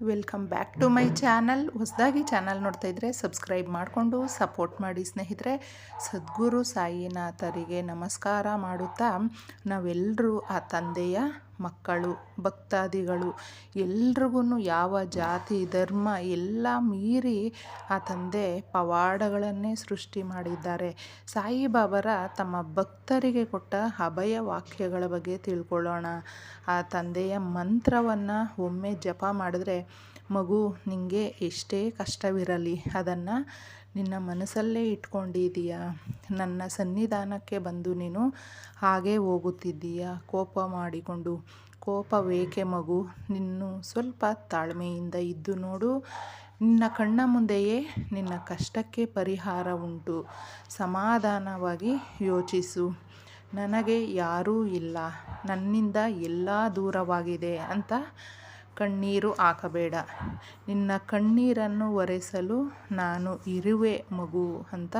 Welcome back to my channel ಹೊಸದಾಗಿ channel ನೋಡ್ತಾ ಇದ್ದರೆ ಸಬ್ಸ್ಕ್ರೈಬ್ ಮಾಡಿಕೊಂಡು ಸಪೋರ್ಟ್ ಮಾಡಿ ಸ್ನೇಹಿತರೆ, ಸದ್ಗುರು ಸಾಯಿನಾಥರಿಗೆ ನಮಸ್ಕಾರ ಮಾಡುತ್ತಾ ನಾವೆಲ್ಲರೂ ಆ ತಂದೆಯ ಮಕ್ಕಳು, ಭಕ್ತಾದಿಗಳು ಎಲ್ರಿಗೂ ಯಾವ ಜಾತಿ, ಧರ್ಮ ಎಲ್ಲ ಮೀರಿ ಆ ತಂದೆ ಪವಾಡಗಳನ್ನೇ ಸೃಷ್ಟಿ ಮಾಡಿದ್ದಾರೆ. ಸಾಯಿಬಾಬರ ತಮ್ಮ ಭಕ್ತರಿಗೆ ಕೊಟ್ಟ ಅಭಯ ವಾಕ್ಯಗಳ ಬಗ್ಗೆ ತಿಳ್ಕೊಳ್ಳೋಣ. ಆ ತಂದೆಯ ಮಂತ್ರವನ್ನು ಒಮ್ಮೆ ಜಪ ಮಾಡಿದ್ರೆ ಮಗು ನಿನಗೆ ಎಷ್ಟೇ ಕಷ್ಟವಿರಲಿ, ಅದನ್ನು ನಿನ್ನ ಮನಸ್ಸಲ್ಲೇ ಇಟ್ಕೊಂಡಿದೀಯ? ನನ್ನ ಸನ್ನಿಧಾನಕ್ಕೆ ಬಂದು ನೀನು ಹಾಗೆ ಹೋಗುತ್ತಿದ್ದೀಯಾ? ಕೋಪ ಮಾಡಿಕೊಂಡು. ಕೋಪ ಕೋಪವೇಕೆ ಮಗು? ನಿನ್ನು ಸ್ವಲ್ಪ ತಾಳ್ಮೆಯಿಂದ ಇದ್ದು ನೋಡು. ನಿನ್ನ ಕಣ್ಣ ಮುಂದೆಯೇ ನಿನ್ನ ಕಷ್ಟಕ್ಕೆ ಪರಿಹಾರ ಉಂಟು. ಸಮಾಧಾನವಾಗಿ ಯೋಚಿಸು. ನನಗೆ ಯಾರೂ ಇಲ್ಲ. ನನ್ನಿಂದ ಎಲ್ಲ ದೂರವಾಗಿದೆ ಅಂತ ಕಣ್ಣೀರು ಹಾಕಬೇಡ. ನಿನ್ನ ಕಣ್ಣೀರನ್ನು ಒರೆಸಲು ನಾನು ಇರುವೆ ಮಗು ಅಂತ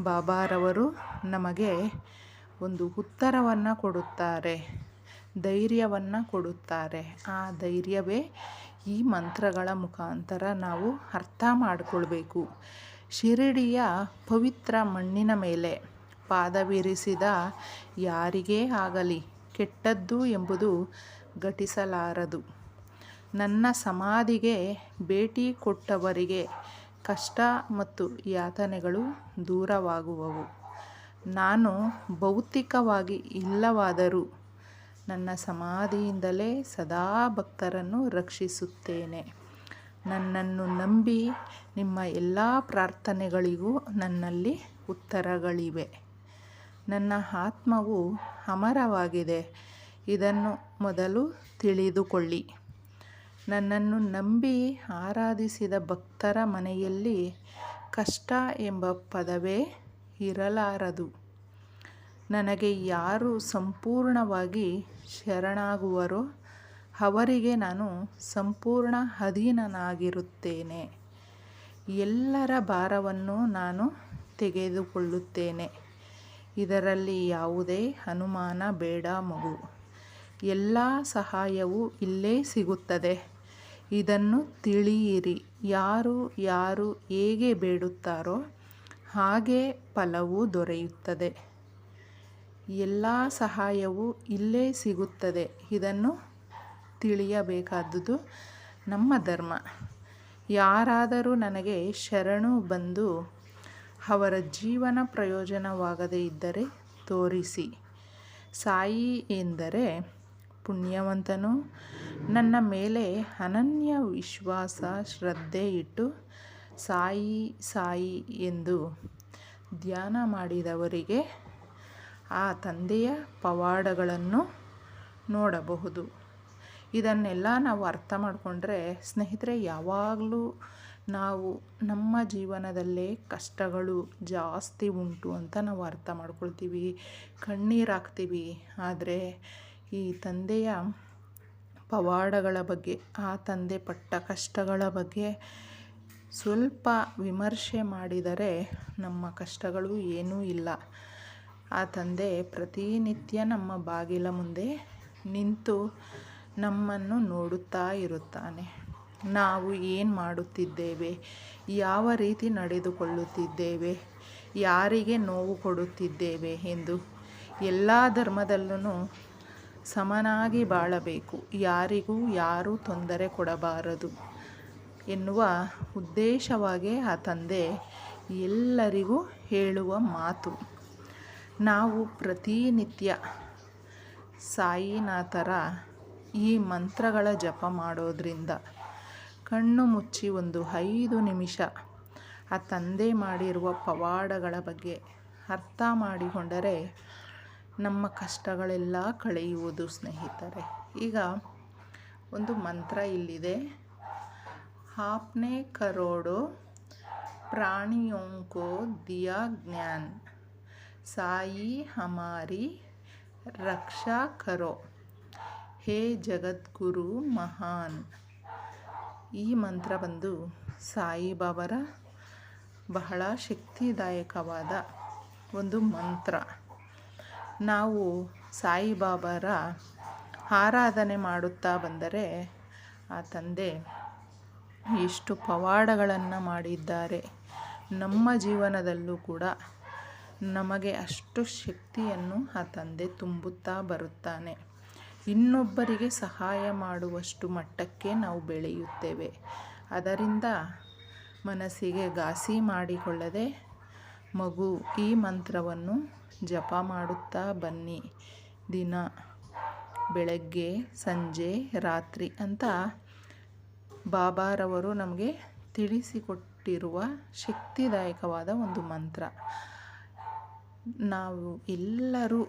ಬಾಬಾರವರು ನಮಗೆ ಒಂದು ಉತ್ತರವನ್ನು ಕೊಡುತ್ತಾರೆ. ಧೈರ್ಯವನ್ನು ಕೊಡುತ್ತಾರೆ. ಆ ಧೈರ್ಯವೇ ಈ ಮಂತ್ರಗಳ ಮುಖಾಂತರ ನಾವು ಅರ್ಥ ಮಾಡಿಕೊಳ್ಬೇಕು. ಶಿರಡಿಯ ಪವಿತ್ರ ಮಣ್ಣಿನ ಮೇಲೆ ಪಾದವಿರಿಸಿದ ಯಾರಿಗೇ ಆಗಲಿ ಕೆಟ್ಟದ್ದು ಎಂಬುದು ಘಟಿಸಲಾರದು. ನನ್ನ ಸಮಾಧಿಗೆ ಭೇಟಿ ಕೊಟ್ಟವರಿಗೆ ಕಷ್ಟ ಮತ್ತು ಯಾತನೆಗಳು ದೂರವಾಗುವವು. ನಾನು ಭೌತಿಕವಾಗಿ ಇಲ್ಲವಾದರೂ ನನ್ನ ಸಮಾಧಿಯಿಂದಲೇ ಸದಾ ಭಕ್ತರನ್ನು ರಕ್ಷಿಸುತ್ತೇನೆ. ನನ್ನನ್ನು ನಂಬಿ ನಿಮ್ಮ ಎಲ್ಲ ಪ್ರಾರ್ಥನೆಗಳಿಗೂ ನನ್ನಲ್ಲಿ ಉತ್ತರಗಳಿವೆ. ನನ್ನ ಆತ್ಮವು ಅಮರವಾಗಿದೆ. ಇದನ್ನು ಮೊದಲು ತಿಳಿದುಕೊಳ್ಳಿ. ನನ್ನನ್ನು ನಂಬಿ ಆರಾಧಿಸಿದ ಭಕ್ತರ ಮನೆಯಲ್ಲಿ ಕಷ್ಟ ಎಂಬ ಪದವೇ ಇರಲಾರದು. ನನಗೆ ಯಾರು ಸಂಪೂರ್ಣವಾಗಿ ಶರಣಾಗುವರೋ ಅವರಿಗೆ ನಾನು ಸಂಪೂರ್ಣ ಅಧೀನನಾಗಿರುತ್ತೇನೆ. ಎಲ್ಲರ ಭಾರವನ್ನು ನಾನು ತೆಗೆದುಕೊಳ್ಳುತ್ತೇನೆ. ಇದರಲ್ಲಿ ಯಾವುದೇ ಅನುಮಾನ ಬೇಡ ಮಗು. ಎಲ್ಲ ಸಹಾಯವೂ ಇಲ್ಲೇ ಸಿಗುತ್ತದೆ. ಇದನ್ನು ತಿಳಿಯಿರಿ. ಯಾರು ಯಾರು ಹೇಗೆ ಬೇಡುತ್ತಾರೋ ಹಾಗೆ ಫಲವು ದೊರೆಯುತ್ತದೆ. ಎಲ್ಲ ಸಹಾಯವು ಇಲ್ಲೇ ಸಿಗುತ್ತದೆ. ಇದನ್ನು ತಿಳಿಯಬೇಕಾದದ್ದು ನಮ್ಮ ಧರ್ಮ. ಯಾರಾದರೂ ನನಗೆ ಶರಣು ಬಂದು ಅವರ ಜೀವನ ಪ್ರಯೋಜನವಾಗದೇ ಇದ್ದರೆ ತೋರಿಸಿ. ಸಾಯಿ ಎಂದರೆ ಪುಣ್ಯವಂತನು ನನ್ನ ಮೇಲೆ ಅನನ್ಯ ವಿಶ್ವಾಸ ಶ್ರದ್ಧೆ ಇಟ್ಟು ಸಾಯಿ ಸಾಯಿ ಎಂದು ಧ್ಯಾನ ಮಾಡಿದವರಿಗೆ ಆ ತಂದೆಯ ಪವಾಡಗಳನ್ನು ನೋಡಬಹುದು. ಇದನ್ನೆಲ್ಲ ನಾವು ಅರ್ಥ ಮಾಡಿಕೊಂಡ್ರೆ ಸ್ನೇಹಿತರೆ, ಯಾವಾಗಲೂ ನಾವು ನಮ್ಮ ಜೀವನದಲ್ಲೇ ಕಷ್ಟಗಳು ಜಾಸ್ತಿ ಉಂಟು ಅಂತ ನಾವು ಅರ್ಥ ಮಾಡ್ಕೊಳ್ತೀವಿ. ಕಣ್ಣೀರು ಹಾಕ್ತೀವಿ. ಆದರೆ ಈ ತಂದೆಯ ಪವಾಡಗಳ ಬಗ್ಗೆ, ಆ ತಂದೆ ಪಟ್ಟ ಕಷ್ಟಗಳ ಬಗ್ಗೆ ಸ್ವಲ್ಪ ವಿಮರ್ಶೆ ಮಾಡಿದರೆ ನಮ್ಮ ಕಷ್ಟಗಳು ಏನೂ ಇಲ್ಲ. ಆ ತಂದೆ ಪ್ರತಿನಿತ್ಯ ನಮ್ಮ ಬಾಗಿಲ ಮುಂದೆ ನಿಂತು ನಮ್ಮನ್ನು ನೋಡುತ್ತಾ ಇರುತ್ತಾನೆ. ನಾವು ಏನು ಮಾಡುತ್ತಿದ್ದೇವೆ? ಯಾವ ರೀತಿ ನಡೆದುಕೊಳ್ಳುತ್ತಿದ್ದೇವೆ? ಯಾರಿಗೆ ನೋವು ಕೊಡುತ್ತಿದ್ದೇವೆ ಎಂದು? ಎಲ್ಲ ಧರ್ಮದಲ್ಲೂ ಸಮನಾಗಿ ಬಾಳಬೇಕು. ಯಾರಿಗೂ ಯಾರೂ ತೊಂದರೆ ಕೊಡಬಾರದು ಎನ್ನುವ ಉದ್ದೇಶವಾಗೇ ಆ ತಂದೆ ಎಲ್ಲರಿಗೂ ಹೇಳುವ ಮಾತು. ನಾವು ಪ್ರತಿನಿತ್ಯ ಸಾಯಿನಾಥರ ಈ ಮಂತ್ರಗಳ ಜಪ ಮಾಡೋದ್ರಿಂದ ಕಣ್ಣು ಮುಚ್ಚಿ ಒಂದು ಐದು ನಿಮಿಷ ಆ ತಂದೆ ಮಾಡಿರುವ ಪವಾಡಗಳ ಬಗ್ಗೆ ಅರ್ಥ ಮಾಡಿಕೊಂಡರೆ ನಮ್ಮ ಕಷ್ಟಗಳೆಲ್ಲ ಕಳೆಯುವುದು ಸ್ನೇಹಿತರೆ. ಈಗ ಒಂದು ಮಂತ್ರ ಇಲ್ಲಿದೆ. ಆಪ್ನೆ ಕರೋಡು ಪ್ರಾಣಿಯೋಂಕೋ ದಿಯಾ ಜ್ಞಾನ್. ಸಾಯಿ ಹಮಾರಿ ರಕ್ಷಾ ಕರೋ. ಹೇ ಜಗದ್ಗುರು ಮಹಾನ್. ಈ ಮಂತ್ರ ಬಂದು ಸಾಯಿಬಾಬರ ಬಹಳ ಶಕ್ತಿದಾಯಕವಾದ ಒಂದು ಮಂತ್ರ. ನಾವು ಸಾಯಿಬಾಬಾರ ಆರಾಧನೆ ಮಾಡುತ್ತಾ ಬಂದರೆ ಆ ತಂದೆ ಎಷ್ಟು ಪವಾಡಗಳನ್ನು ಮಾಡಿದ್ದಾರೆ. ನಮ್ಮ ಜೀವನದಲ್ಲೂ ಕೂಡ ನಮಗೆ ಅಷ್ಟು ಶಕ್ತಿಯನ್ನು ಆ ತಂದೆ ತುಂಬುತ್ತಾ ಬರುತ್ತಾನೆ. ಇನ್ನೊಬ್ಬರಿಗೆ ಸಹಾಯ ಮಾಡುವಷ್ಟು ಮಟ್ಟಕ್ಕೆ ನಾವು ಬೆಳೆಯುತ್ತೇವೆ. ಅದರಿಂದ ಮನಸ್ಸಿಗೆ ಘಾಸಿ ಮಾಡಿಕೊಳ್ಳದೆ ಮಗು, ಈ ಮಂತ್ರವನ್ನು ಜಪ ಮಾಡುತ್ತಾ ಬನ್ನಿ. ದಿನ, ಬೆಳಗ್ಗೆ, ಸಂಜೆ, ರಾತ್ರಿ ಅಂತ ಬಾಬಾರವರು ನಮಗೆ ತಿಳಿಸಿಕೊಟ್ಟಿರುವ ಶಕ್ತಿದಾಯಕವಾದ ಒಂದು ಮಂತ್ರ. ನಾವು ಎಲ್ಲರೂ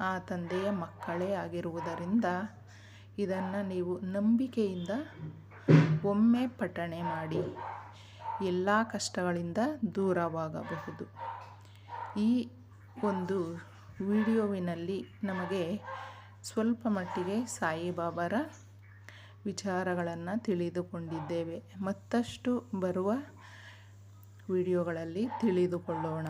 ಆ ತಂದೆಯ ಮಕ್ಕಳೇ ಆಗಿರುವುದರಿಂದ ಇದನ್ನು ನೀವು ನಂಬಿಕೆಯಿಂದ ಒಮ್ಮೆ ಪಠಣೆ ಮಾಡಿ. ಎಲ್ಲ ಕಷ್ಟಗಳಿಂದ ದೂರವಾಗಬಹುದು. ಈ ಒಂದು ವಿಡಿಯೋವಿನಲ್ಲಿ ನಮಗೆ ಸ್ವಲ್ಪ ಮಟ್ಟಿಗೆ ಸಾಯಿಬಾಬಾರ ವಿಚಾರಗಳನ್ನು ತಿಳಿದುಕೊಂಡಿದ್ದೇವೆ. ಮತ್ತಷ್ಟು ಬರುವ ವಿಡಿಯೋಗಳಲ್ಲಿ ತಿಳಿದುಕೊಳ್ಳೋಣ.